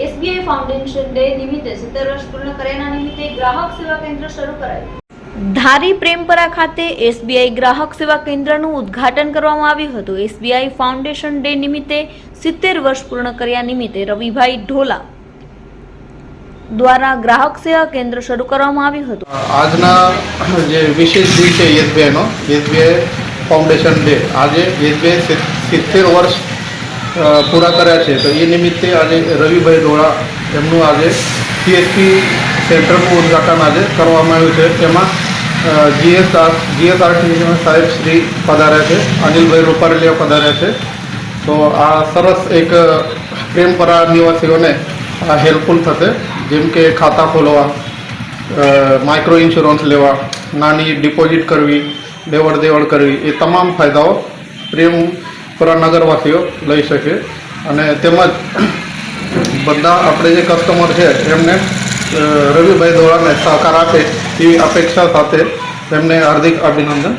SBI foundation day નિમિત્તે સત્તર વર્ષ પૂર્ણ કર્યાના નિમિત્તે ગ્રાહક સેવા કેન્દ્ર શરૂ કરાયું. ધારી પ્રેમપરા ખાતે એસબીઆઈ ગ્રાહક સેવા કેન્દ્રનું ઉદ્ઘાટન કરવામાં આવ્યું હતું. એસબીઆઈ ફાઉન્ડેશન ડે નિમિત્તે સિત્તેર વર્ષ પૂર્ણ કર્યા નિમિત્તે રવિભાઈ ઢોલા દ્વારા ગ્રાહક સેવા કેન્દ્ર શરૂ કરવામાં આવ્યું હતું. આજના જે વિશેષ દિવસ છે એસબીઆઈનો, એસબીઆઈ ફાઉન્ડેશન ડે. આજે એસબીઆઈ સિત્તેર વર્ષ પૂરા કર્યા છે. તો એ નિમિત્તે આજે રવિભાઈ ધોળા એમનું આજે સીએસપી સેન્ટરનું ઉદ્ઘાટન આજે કરવામાં આવ્યું છે. તેમાં જીએસઆર જીએસઆરટીસીના સાહેબ શ્રી પધાર્યા છે. અનિલભાઈ રૂપારેલિયા પધાર્યા છે. તો આ સરસ એક પ્રેમપરા નિવાસીઓને આ હેલ્પફુલ થશે. જેમ કે ખાતા ખોલવા માઇક્રો ઇન્સ્યોરન્સ લેવા, નાની ડિપોઝિટ કરવી લેવડ દેવડ કરવી, એ તમામ ફાયદાઓ પ્રેમપુરા નગરવાસીઓ લઈ શકે. અને તેમજ બધા આપણે જે કસ્ટમર છે, એમને રવિભાઈ દોરાને સહકાર આપે એવી અપેક્ષા સાથે તેમને હાર્દિક અભિનંદન.